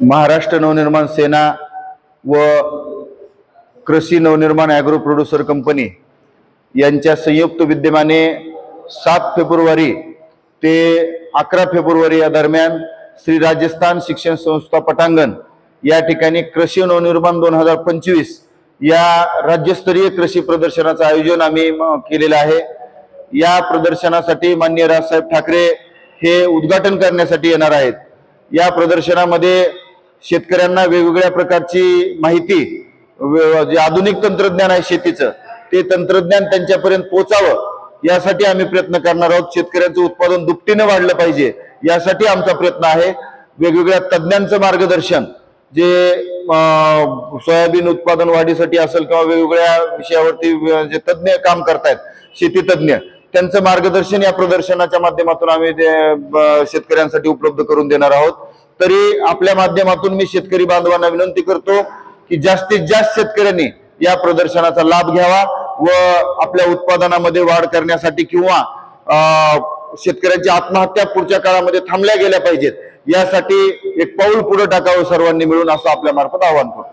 महाराष्ट्र नवनिर्माण सेना व कृषी Navnirman agro producer company यांच्या संयुक्त विद्यमाने सात फेब्रुवारी ते अकरा फेब्रुवारी या दरम्यान श्री राजस्थान शिक्षण संस्था पटांगण या ठिकाणी कृषी नवनिर्माण दोन हजार पंचवीस या राज्यस्तरीय कृषी प्रदर्शनाचं आयोजन आम्ही म, केलेलं आहे. या प्रदर्शनासाठी मान्य राजसाहेब ठाकरे हे उद्घाटन करण्यासाठी येणार आहेत. या प्रदर्शनामध्ये शेतकऱ्यांना वेगवेगळ्या प्रकारची माहिती जे आधुनिक तंत्रज्ञान आहे शेतीचं ते तंत्रज्ञान त्यांच्यापर्यंत पोचावं यासाठी आम्ही प्रयत्न करणार आहोत. शेतकऱ्यांचं उत्पादन दुपटीनं वाढलं पाहिजे यासाठी आमचा प्रयत्न आहे. वेगवेगळ्या तज्ज्ञांचं मार्गदर्शन जे सोयाबीन उत्पादन वाढीसाठी असेल किंवा वेगवेगळ्या विषयावरती जे तज्ज्ञ काम करतायत शेती तज्ज्ञ त्यांचं मार्गदर्शन या प्रदर्शनाच्या माध्यमातून आम्ही शेतकऱ्यांसाठी उपलब्ध करून देणार आहोत. तरी आपल्या माध्यमातून मी शेतकरी बांधवांना विनंती करतो की जास्तीत जास्त शेतकऱ्यांनी या प्रदर्शनाचा लाभ घ्यावा व आपल्या उत्पादनामध्ये वाढ करण्यासाठी किंवा शेतकऱ्यांची आत्महत्या पुढच्या काळामध्ये थांबल्या गेल्या पाहिजेत. यासाठी एक पाऊल पुढे टाकावं सर्वांनी मिळून असं आपल्या मार्फत आवाहन करतो.